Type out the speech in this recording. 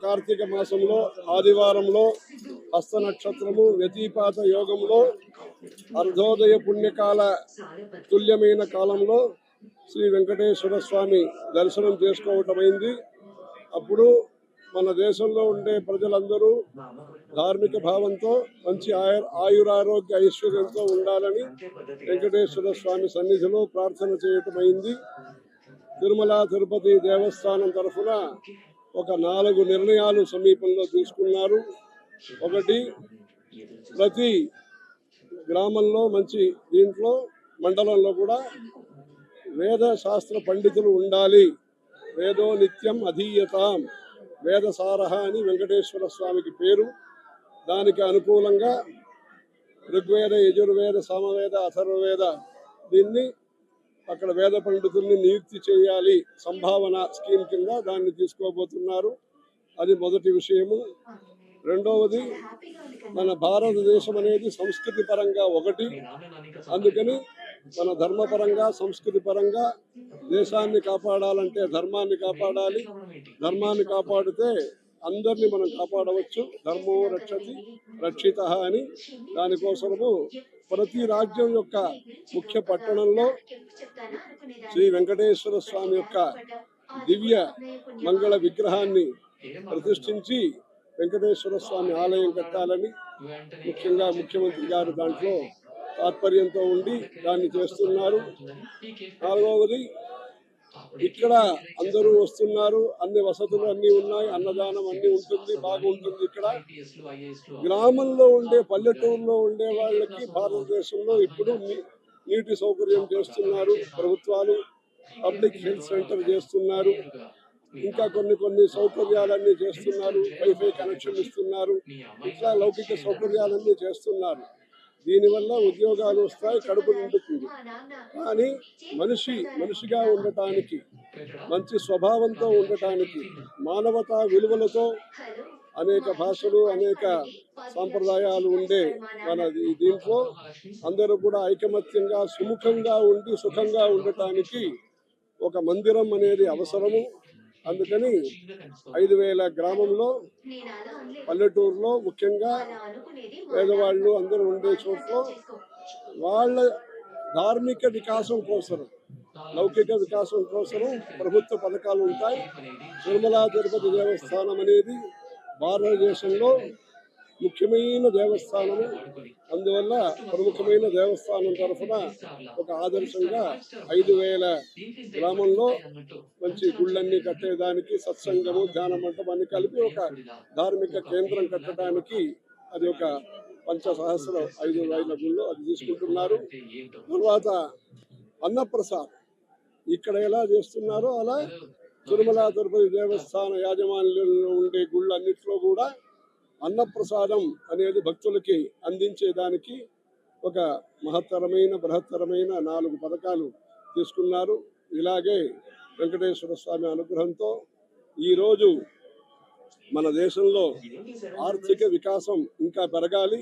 కార్తీక మాసంలో ఆదివారంలో హస్త నక్షత్రము వ్యతిపాత యోగంలో అర్ధోదయ పుణ్యకాల తుల్యమైన కాలంలో శ్రీ వెంకటేశ్వర స్వామి దర్శనం చేసుకోవటమైంది అప్పుడు మన దేశంలో ఉండే ప్రజలందరూ ధార్మిక భావంతో మంచి ఆయు ఆయురారోగ్య ఐశ్వర్యంతో ఉండాలని వెంకటేశ్వర స్వామి సన్నిధిలో ప్రార్థన చేయటమైంది తిరుమల తిరుపతి దేవస్థానం తరఫున ఒక నాలుగు నిర్ణయాలు సమీపంలో తీసుకున్నారు. ఒకటి ప్రతి గ్రామంలో మంచి దీంట్లో మండలంలో కూడా వేద శాస్త్ర పండితులు ఉండాలి. వేదో నిత్యం అధీయతాం. వేదసారహ అని వెంకటేశ్వర స్వామికి పేరు. దానికి అనుకూలంగా ఋగ్వేద యజుర్వేద సామవేద అథర్వవేద దీన్ని అక్కడ వేద పండితుల్ని నియుక్తి చేయాలి సంభావన స్కీమ్ కింద దాన్ని తీసుకోబోతున్నారు. అది మొదటి విషయము. రెండవది మన భారతదేశం అనేది సంస్కృతి పరంగా ఒకటి. అందుకని మన ధర్మపరంగా సంస్కృతి పరంగా దేశాన్ని కాపాడాలంటే ధర్మాన్ని కాపాడాలి. ధర్మాన్ని కాపాడితే అందరినీ మనం కాపాడవచ్చు. ధర్మో రక్షతి రక్షిత అని దానికోసము ప్రతి రాజ్యం యొక్క ముఖ్య పట్టణంలో శ్రీ వెంకటేశ్వర స్వామి యొక్క దివ్య మంగళ విగ్రహాన్ని ప్రతిష్ఠించి వెంకటేశ్వర స్వామి ఆలయం కట్టాలని ముఖ్యంగా ముఖ్యమంత్రి గారు దాంట్లో తాత్పర్యంతో ఉండి దాన్ని చేస్తున్నారు. నాలుగవది ఇక్కడ అందరూ వస్తున్నారు అన్ని వసతులు అన్ని ఉన్నాయి అన్నదానం అన్ని ఉంటుంది బాగుంటుంది ఇక్కడ. గ్రామంలో ఉండే పల్లెటూరులో ఉండే వాళ్ళకి భారతదేశంలో ఇప్పుడు నీటి సౌకర్యం చేస్తున్నారు ప్రభుత్వాలు పబ్లిక్ హెల్త్ సెంటర్ చేస్తున్నారు ఇంకా కొన్ని కొన్ని సౌకర్యాలన్నీ చేస్తున్నారు వైఫై కనెక్షన్ ఇస్తున్నారు ఇట్లా లౌకిక సౌకర్యాలన్నీ చేస్తున్నారు. దీనివల్ల ఉద్యోగాలు వస్తాయి కడుపు నిండుతుంది. కానీ మనిషి మనిషిగా ఉండటానికి మంచి స్వభావంతో ఉండటానికి మానవతా విలువలతో అనేక భాషలు అనేక సాంప్రదాయాలు ఉండే మన దీంట్లో అందరూ కూడా ఐకమత్యంగా సుముఖంగా ఉండి సుఖంగా ఉండటానికి ఒక మందిరం అనేది అవసరము. అందుకని ఐదు వేల గ్రామంలో పల్లెటూరులో ముఖ్యంగా పేదవాళ్ళు అందరూ ఉండే చోట్ల వాళ్ళ ధార్మిక వికాసం కోసం లౌకిక వికాసం కోసం ప్రభుత్వ పథకాలు ఉంటాయి. తిరుమల తిరుపతి దేవస్థానం అనేది భారతదేశంలో ముఖ్యమైన దేవస్థానము. అందువల్ల ప్రముఖమైన దేవస్థానం తరఫున ఒక ఆదర్శంగా ఐదు వేల గ్రామంలో మంచి గుళ్ళన్నీ కట్టేదానికి సత్సంగము ధ్యాన మంటపాన్ని కలిపి ఒక ధార్మిక కేంద్రం కట్టడానికి అది ఒక పంచ సహస్ర ఐదు వేల గుళ్ళు అది తీసుకుంటున్నారు. తర్వాత అన్నప్రసాద్ ఇక్కడ ఎలా చేస్తున్నారో అలా తిరుమల తిరుపతి దేవస్థాన యాజమాన్యంలో ఉండే గుళ్ళన్నిట్లో కూడా అన్నప్రసాదం అనేది భక్తులకి అందించేదానికి ఒక మహత్తరమైన బృహత్తరమైన నాలుగు పథకాలు తీసుకున్నారు. ఇలాగే వెంకటేశ్వర స్వామి అనుగ్రహంతో ఈరోజు మన దేశంలో ఆర్థిక వికాసం ఇంకా పెరగాలి.